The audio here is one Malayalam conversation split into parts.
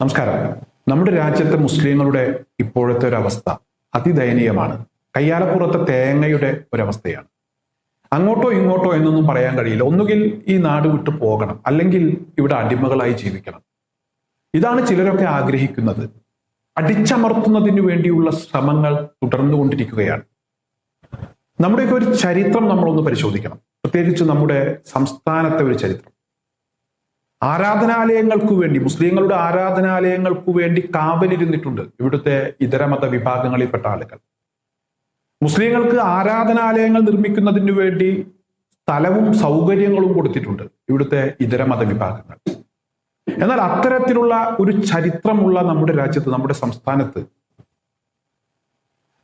നമസ്കാരം. നമ്മുടെ രാജ്യത്തെ മുസ്ലിങ്ങളുടെ ഇപ്പോഴത്തെ ഒരു അവസ്ഥ അതിദയനീയമാണ്. കയ്യാലപ്പുറത്തെ തേങ്ങയുടെ ഒരവസ്ഥയാണ്. അങ്ങോട്ടോ ഇങ്ങോട്ടോ എന്നൊന്നും പറയാൻ കഴിയില്ല. ഒന്നുകിൽ ഈ നാട് വിട്ടു പോകണം. അല്ലെങ്കിൽ ഇവിടെ അടിമകളായി ജീവിക്കണം. ഇതാണ് ചിലരൊക്കെ ആഗ്രഹിക്കുന്നത്. അടിച്ചമർത്തുന്നതിന് വേണ്ടിയുള്ള ശ്രമങ്ങൾ തുടർന്നുകൊണ്ടിരിക്കുകയാണ് നമ്മുടെയൊക്കെ ഒരു ചരിത്രം നമ്മളൊന്ന് പരിശോധിക്കണം. പ്രത്യേകിച്ച് നമ്മുടെ സംസ്ഥാനത്തെ ഒരു ചരിത്രം. ആരാധനാലയങ്ങൾക്ക് വേണ്ടി മുസ്ലിങ്ങളുടെ ആരാധനാലയങ്ങൾക്ക് വേണ്ടി കാവലിരുന്നിട്ടുണ്ട് ഇവിടുത്തെ ഇതര മത വിഭാഗങ്ങളിൽപ്പെട്ട ആളുകൾ. മുസ്ലിങ്ങൾക്ക് ആരാധനാലയങ്ങൾ നിർമ്മിക്കുന്നതിന് വേണ്ടി സ്ഥലവും സൗകര്യങ്ങളും കൊടുത്തിട്ടുണ്ട് ഇവിടുത്തെ ഇതര മത വിഭാഗങ്ങൾ. എന്നാൽ അത്തരത്തിലുള്ള ഒരു ചരിത്രമുള്ള നമ്മുടെ രാജ്യത്ത് നമ്മുടെ സംസ്ഥാനത്ത്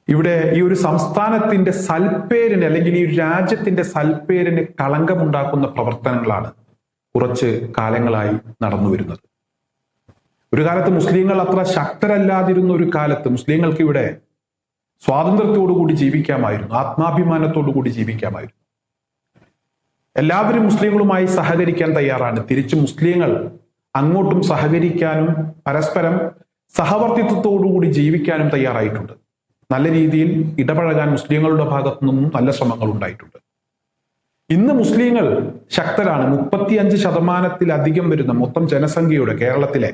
ഇവിടെ ഈ ഒരു സംസ്ഥാനത്തിന്റെ സൽപ്പേരിന് അല്ലെങ്കിൽ ഈ രാജ്യത്തിന്റെ സൽപ്പേരിന് കളങ്കമുണ്ടാക്കുന്ന പ്രവർത്തനങ്ങളാണ് കുറച്ച് കാലങ്ങളായി നടന്നു വരുന്നത്. ഒരു കാലത്ത് മുസ്ലിങ്ങൾ അത്ര ശക്തരല്ലാതിരുന്ന ഒരു കാലത്ത് മുസ്ലിങ്ങൾക്ക് ഇവിടെ സ്വാതന്ത്ര്യത്തോടുകൂടി ജീവിക്കാമായിരുന്നു ആത്മാഭിമാനത്തോടുകൂടി ജീവിക്കാമായിരുന്നു. എല്ലാവരും മുസ്ലിങ്ങളുമായി സഹകരിക്കാൻ തയ്യാറാണ്. തിരിച്ച് മുസ്ലിങ്ങൾ അങ്ങോട്ടും സഹകരിക്കാനും പരസ്പരം സഹവർത്തിത്വത്തോടുകൂടി ജീവിക്കാനും തയ്യാറായിട്ടുണ്ട്. നല്ല രീതിയിൽ ഇടപഴകാൻ മുസ്ലിങ്ങളുടെ ഭാഗത്തു നിന്നും നല്ല ശ്രമങ്ങൾ ഉണ്ടായിട്ടുണ്ട് ഇന്ന് മുസ്ലിങ്ങൾ ശക്തരാണ്. മുപ്പത്തിയഞ്ച് ശതമാനത്തിലധികം വരുന്ന മൊത്തം ജനസംഖ്യയുടെ കേരളത്തിലെ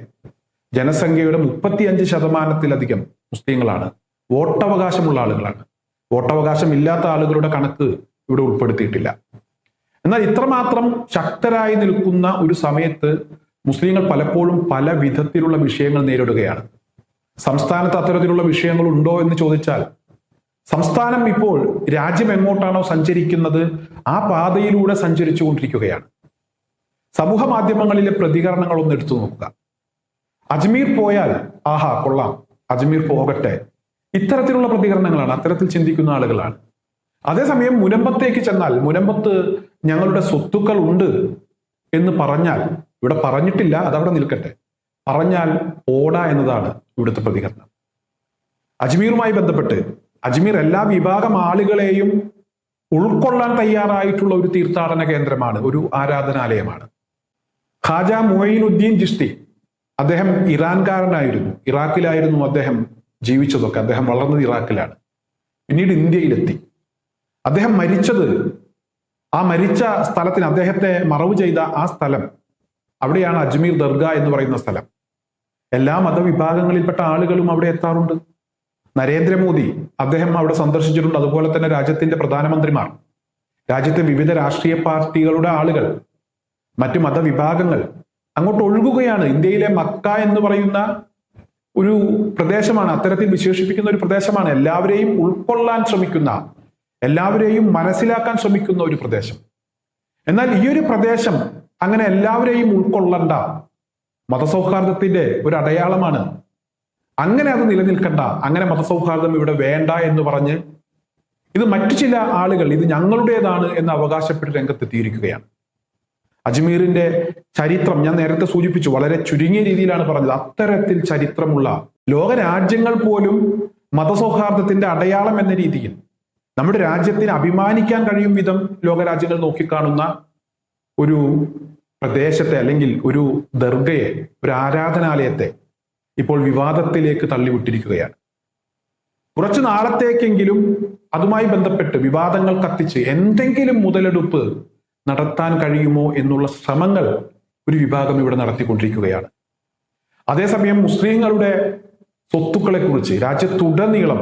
ജനസംഖ്യയുടെ മുപ്പത്തിയഞ്ച് ശതമാനത്തിലധികം മുസ്ലിങ്ങളാണ്. വോട്ടവകാശമുള്ള ആളുകളാണ്. വോട്ടവകാശം ഇല്ലാത്ത ആളുകളുടെ കണക്ക് ഇവിടെ ഉൾപ്പെടുത്തിയിട്ടില്ല. എന്നാൽ ഇത്രമാത്രം ശക്തരായി നിൽക്കുന്ന ഒരു സമയത്ത് മുസ്ലിങ്ങൾ പലപ്പോഴും പല വിധത്തിലുള്ള വിഷയങ്ങൾ നേരിടുകയാണ്. സംസ്ഥാനത്ത് അത്തരത്തിലുള്ള വിഷയങ്ങൾ ഉണ്ടോ എന്ന് ചോദിച്ചാൽ സംസ്ഥാനം ഇപ്പോൾ രാജ്യം എങ്ങോട്ടാണോ സഞ്ചരിക്കുന്നത് ആ പാതയിലൂടെ സഞ്ചരിച്ചു കൊണ്ടിരിക്കുകയാണ് സമൂഹ മാധ്യമങ്ങളിലെ പ്രതികരണങ്ങൾ ഒന്ന് എടുത്തു നോക്കുക. അജ്മീർ പോയാൽ ആഹാ കൊള്ളാം. അജ്മീർ പോകട്ടെ. ഇത്തരത്തിലുള്ള പ്രതികരണങ്ങളാണ് അത്തരത്തിൽ ചിന്തിക്കുന്ന ആളുകളാണ്. അതേസമയം മുനമ്പത്തേക്ക് ചെന്നാൽ മുനമ്പത്ത് ഞങ്ങളുടെ സ്വത്തുക്കൾ ഉണ്ട് എന്ന് പറഞ്ഞാൽ ഇവിടെ പറഞ്ഞിട്ടില്ല അതവിടെ നിൽക്കട്ടെ. പറഞ്ഞാൽ ഓട എന്നതാണ് ഇവിടുത്തെ പ്രതികരണം. അജ്മീറുമായി ബന്ധപ്പെട്ട് അജ്മീർ എല്ലാ വിഭാഗം ആളുകളെയും ഉൾക്കൊള്ളാൻ തയ്യാറായിട്ടുള്ള ഒരു തീർത്ഥാടന കേന്ദ്രമാണ് ഒരു ആരാധനാലയമാണ്. ഖാജ മുഹൈനുദ്ദീൻ ജിസ്തി അദ്ദേഹം ഇറാൻകാരനായിരുന്നു. ഇറാഖിലായിരുന്നു അദ്ദേഹം ജീവിച്ചതൊക്കെ അദ്ദേഹം വളർന്നത് ഇറാഖിലാണ്. പിന്നീട് ഇന്ത്യയിലെത്തി. അദ്ദേഹം മരിച്ചത് ആ മരിച്ച സ്ഥലത്തിന് അദ്ദേഹത്തെ മറവ് ചെയ്ത ആ സ്ഥലം അവിടെയാണ് അജ്മീർ ദർഗ എന്ന് പറയുന്ന സ്ഥലം. എല്ലാ മതവിഭാഗങ്ങളിൽപ്പെട്ട ആളുകളും അവിടെ എത്താറുണ്ട്. നരേന്ദ്രമോദി അദ്ദേഹം അവിടെ സന്ദർശിച്ചിട്ടുണ്ട്. അതുപോലെ തന്നെ രാജ്യത്തിന്റെ പ്രധാനമന്ത്രിമാർ രാജ്യത്തെ വിവിധ രാഷ്ട്രീയ പാർട്ടികളുടെ ആളുകൾ മറ്റു മതവിഭാഗങ്ങൾ അങ്ങോട്ട് ഒഴുകുകയാണ്. ഇന്ത്യയിലെ മക്ക എന്ന് പറയുന്ന ഒരു പ്രദേശമാണ് അത്തരത്തിൽ വിശേഷിപ്പിക്കുന്ന ഒരു പ്രദേശമാണ്. എല്ലാവരെയും ഉൾക്കൊള്ളാൻ ശ്രമിക്കുന്ന എല്ലാവരെയും മനസ്സിലാക്കാൻ ശ്രമിക്കുന്ന ഒരു പ്രദേശം. എന്നാൽ ഈ ഒരു പ്രദേശം അങ്ങനെ എല്ലാവരെയും ഉൾക്കൊള്ളണ്ട മതസൗഹാർദ്ദത്തിന്റെ ഒരു അടയാളമാണ് അങ്ങനെ അത് നിലനിൽക്കണ്ട. അങ്ങനെ മതസൗഹാർദ്ദം ഇവിടെ വേണ്ട എന്ന് പറഞ്ഞ് ഇത് മറ്റു ചില ആളുകൾ ഇത് ഞങ്ങളുടേതാണ് എന്ന് അവകാശപ്പെട്ട് രംഗത്തെത്തിയിരിക്കുകയാണ്. അജ്മീറിന്റെ ചരിത്രം ഞാൻ നേരത്തെ സൂചിപ്പിച്ചു വളരെ ചുരുങ്ങിയ രീതിയിലാണ് പറഞ്ഞത്. അത്തരത്തിൽ ചരിത്രമുള്ള ലോകരാജ്യങ്ങൾ പോലും മതസൗഹാർദ്ദത്തിന്റെ അടയാളം എന്ന രീതിയിൽ നമ്മുടെ രാജ്യത്തിന് അഭിമാനിക്കാൻ കഴിയും വിധം ലോകരാജ്യങ്ങൾ നോക്കിക്കാണുന്ന ഒരു പ്രദേശത്തെ അല്ലെങ്കിൽ ഒരു ദർഗയെ ഒരു ആരാധനാലയത്തെ ഇപ്പോൾ വിവാദത്തിലേക്ക് തള്ളിവിട്ടിരിക്കുകയാണ്. കുറച്ചു നാളത്തേക്കെങ്കിലും അതുമായി ബന്ധപ്പെട്ട് വിവാദങ്ങൾ കത്തിച്ച് എന്തെങ്കിലും മുതലെടുപ്പ് നടത്താൻ കഴിയുമോ എന്നുള്ള ശ്രമങ്ങൾ ഒരു വിഭാഗം ഇവിടെ നടത്തിക്കൊണ്ടിരിക്കുകയാണ്. അതേസമയം മുസ്ലിങ്ങളുടെ സ്വത്തുക്കളെ കുറിച്ച് രാജ്യത്തുടനീളം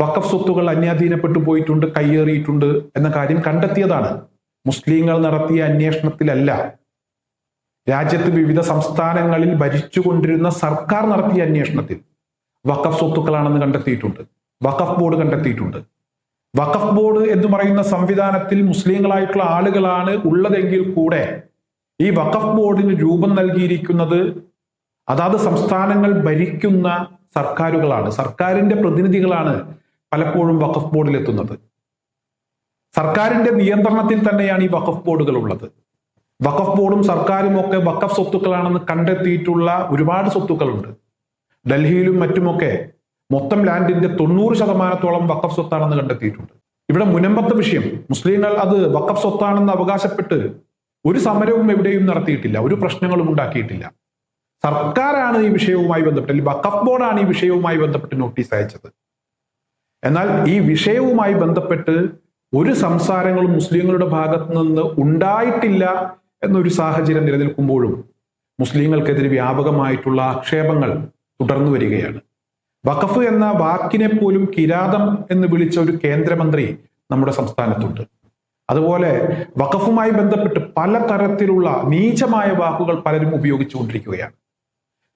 വഖഫ് സ്വത്തുകൾ അന്യാധീനപ്പെട്ടു പോയിട്ടുണ്ട് കയ്യേറിയിട്ടുണ്ട് എന്ന കാര്യം കണ്ടെത്തിയതാണ്. മുസ്ലിങ്ങൾ നടത്തിയ അന്വേഷണത്തിലല്ല രാജ്യത്ത് വിവിധ സംസ്ഥാനങ്ങളിൽ ഭരിച്ചുകൊണ്ടിരുന്ന സർക്കാർ നടത്തിയ അന്വേഷണത്തിൽ വഖഫ് സ്വത്തുക്കളാണെന്ന് കണ്ടെത്തിയിട്ടുണ്ട്. വഖഫ് ബോർഡ് കണ്ടെത്തിയിട്ടുണ്ട്. വഖഫ് ബോർഡ് എന്ന് പറയുന്ന സംവിധാനത്തിൽ മുസ്ലിങ്ങളായിട്ടുള്ള ആളുകളാണ് ഉള്ളതെങ്കിൽ കൂടെ ഈ വഖഫ് ബോർഡിന് രൂപം നൽകിയിരിക്കുന്നത് അതാത് സംസ്ഥാനങ്ങൾ ഭരിക്കുന്ന സർക്കാരുകളാണ്. സർക്കാരിന്റെ പ്രതിനിധികളാണ് പലപ്പോഴും വഖഫ് ബോർഡിൽ എത്തുന്നത് സർക്കാരിന്റെ നിയന്ത്രണത്തിൽ തന്നെയാണ് ഈ വഖഫ് ബോർഡുകൾ ഉള്ളത്. വഖഫ് ബോർഡും സർക്കാരും ഒക്കെ വഖഫ് സ്വത്തുക്കളാണെന്ന് കണ്ടെത്തിയിട്ടുള്ള ഒരുപാട് സ്വത്തുക്കളുണ്ട്. ഡൽഹിയിലും മറ്റുമൊക്കെ മൊത്തം ലാൻഡിന്റെ തൊണ്ണൂറ് ശതമാനത്തോളം വഖഫ് സ്വത്താണെന്ന് കണ്ടെത്തിയിട്ടുണ്ട്. ഇവിടെ മുനമ്പത്തെ വിഷയം. മുസ്ലിങ്ങൾ അത് വഖഫ് സ്വത്താണെന്ന് അവകാശപ്പെട്ട് ഒരു സമരവും എവിടെയും നടത്തിയിട്ടില്ല. ഒരു പ്രശ്നങ്ങളും ഉണ്ടാക്കിയിട്ടില്ല. സർക്കാരാണ് ഈ വിഷയവുമായി ബന്ധപ്പെട്ട് അല്ലെങ്കിൽ വഖഫ് ബോർഡാണ് ഈ വിഷയവുമായി ബന്ധപ്പെട്ട് നോട്ടീസ് അയച്ചത്. എന്നാൽ ഈ വിഷയവുമായി ബന്ധപ്പെട്ട് ഒരു സംസാരങ്ങളും മുസ്ലിങ്ങളുടെ ഭാഗത്ത് നിന്ന് ഉണ്ടായിട്ടില്ല എന്നൊരു സാഹചര്യം നിലനിൽക്കുമ്പോഴും മുസ്ലിങ്ങൾക്കെതിരെ വ്യാപകമായിട്ടുള്ള ആക്ഷേപങ്ങൾ തുടർന്നു വരികയാണ്. വഖഫ് എന്ന വാക്കിനെ പോലും കിരാതം എന്ന് വിളിച്ച ഒരു കേന്ദ്രമന്ത്രി നമ്മുടെ സംസ്ഥാനത്തുണ്ട്. അതുപോലെ വഖഫുമായി ബന്ധപ്പെട്ട് പല തരത്തിലുള്ള നീചമായ വാക്കുകൾ പലരും ഉപയോഗിച്ചുകൊണ്ടിരിക്കുകയാണ്.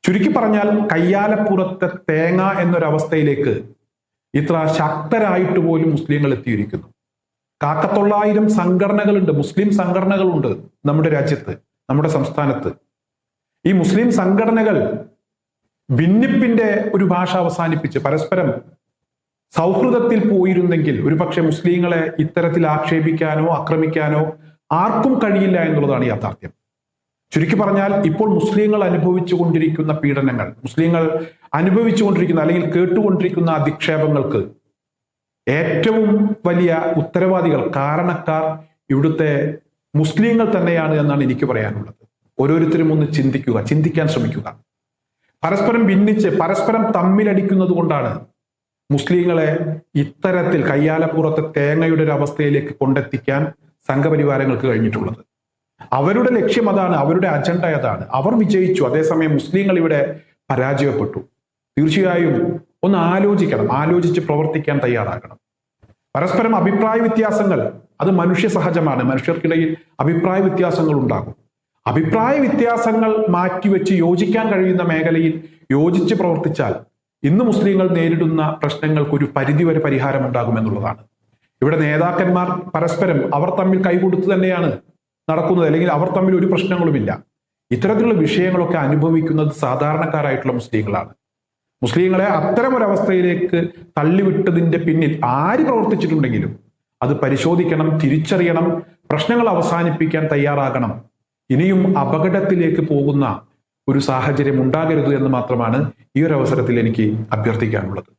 ചുരുക്കി പറഞ്ഞാൽ കയ്യാലപ്പുറത്തെ തേങ്ങ എന്നൊരവസ്ഥയിലേക്ക് ഇത്ര ശക്തരായിട്ട് പോലും മുസ്ലിങ്ങൾ എത്തിയിരിക്കുന്നു. കാക്കത്തൊള്ളായിരം സംഘടനകളുണ്ട്. മുസ്ലിം സംഘടനകളുണ്ട് നമ്മുടെ രാജ്യത്ത് നമ്മുടെ സംസ്ഥാനത്ത്. ഈ മുസ്ലിം സംഘടനകൾ ഭിന്നിപ്പിന്റെ ഒരു ഭാഷ അവസാനിപ്പിച്ച് പരസ്പരം സൗഹൃദത്തിൽ പോയിരുന്നെങ്കിൽ ഒരുപക്ഷെ മുസ്ലിങ്ങളെ ഇത്തരത്തിൽ ആക്ഷേപിക്കാനോ ആക്രമിക്കാനോ ആർക്കും കഴിയില്ല എന്നുള്ളതാണ് യാഥാർത്ഥ്യം. ചുരുക്കി പറഞ്ഞാൽ ഇപ്പോൾ മുസ്ലിങ്ങൾ അനുഭവിച്ചു കൊണ്ടിരിക്കുന്ന പീഡനങ്ങൾ മുസ്ലിങ്ങൾ അനുഭവിച്ചുകൊണ്ടിരിക്കുന്ന അല്ലെങ്കിൽ കേട്ടുകൊണ്ടിരിക്കുന്ന അധിക്ഷേപങ്ങൾക്ക് ഏറ്റവും വലിയ ഉത്തരവാദികൾ കാരണക്കാർ ഇവിടുത്തെ മുസ്ലിങ്ങൾ തന്നെയാണ് എന്നാണ് എനിക്ക് പറയാനുള്ളത്. ഓരോരുത്തരും ഒന്ന് ചിന്തിക്കുക ചിന്തിക്കാൻ ശ്രമിക്കുക. പരസ്പരം ഭിന്നിച്ച് പരസ്പരം തമ്മിലടിക്കുന്നത് കൊണ്ടാണ് മുസ്ലിങ്ങളെ ഇത്തരത്തിൽ കയ്യാലപ്പുറത്തെ തേങ്ങയുടെ ഒരു അവസ്ഥയിലേക്ക് കൊണ്ടെത്തിക്കാൻ സംഘപരിവാരങ്ങൾക്ക് കഴിഞ്ഞിട്ടുള്ളത്. അവരുടെ ലക്ഷ്യം അതാണ് അവരുടെ അജണ്ട അതാണ്. അവർ വിജയിച്ചു അതേസമയം മുസ്ലിങ്ങൾ ഇവിടെ പരാജയപ്പെട്ടു. തീർച്ചയായും ഒന്ന് ആലോചിക്കണം ആലോചിച്ച് പ്രവർത്തിക്കാൻ തയ്യാറാകണം. പരസ്പരം അഭിപ്രായ വ്യത്യാസങ്ങൾ അത് മനുഷ്യ സഹജമാണ് മനുഷ്യർക്കിടയിൽ അഭിപ്രായ വ്യത്യാസങ്ങൾ ഉണ്ടാകും. അഭിപ്രായ വ്യത്യാസങ്ങൾ മാറ്റിവെച്ച് യോജിക്കാൻ കഴിയുന്ന മേഖലയിൽ യോജിച്ച് പ്രവർത്തിച്ചാൽ ഇന്ന് മുസ്ലിങ്ങൾ നേരിടുന്ന പ്രശ്നങ്ങൾക്ക് ഒരു പരിധിവരെ പരിഹാരം ഉണ്ടാകുമെന്നുള്ളതാണ് ഇവിടെ നേതാക്കന്മാർ പരസ്പരം അവർ തമ്മിൽ കൈകൊടുത്ത് തന്നെയാണ് നടക്കുന്നത് അല്ലെങ്കിൽ അവർ തമ്മിൽ ഒരു പ്രശ്നങ്ങളുമില്ല. ഇത്തരത്തിലുള്ള വിഷയങ്ങളൊക്കെ അനുഭവിക്കുന്നത് സാധാരണക്കാരായിട്ടുള്ള മുസ്ലിങ്ങളാണ്. മുസ്ലിങ്ങളെ അത്തരമൊരവസ്ഥയിലേക്ക് തള്ളിവിട്ടതിന്റെ പിന്നിൽ ആര് പ്രവർത്തിച്ചിട്ടുണ്ടെങ്കിലും അത് പരിശോധിക്കണം തിരിച്ചറിയണം പ്രശ്നങ്ങൾ അവസാനിപ്പിക്കാൻ തയ്യാറാകണം. ഇനിയും അപകടത്തിലേക്ക് പോകുന്ന ഒരു സാഹചര്യം ഉണ്ടാകരുത് എന്ന് മാത്രമാണ് ഈ ഒരു അവസരത്തിൽ എനിക്ക് അഭ്യർത്ഥിക്കാനുള്ളത്.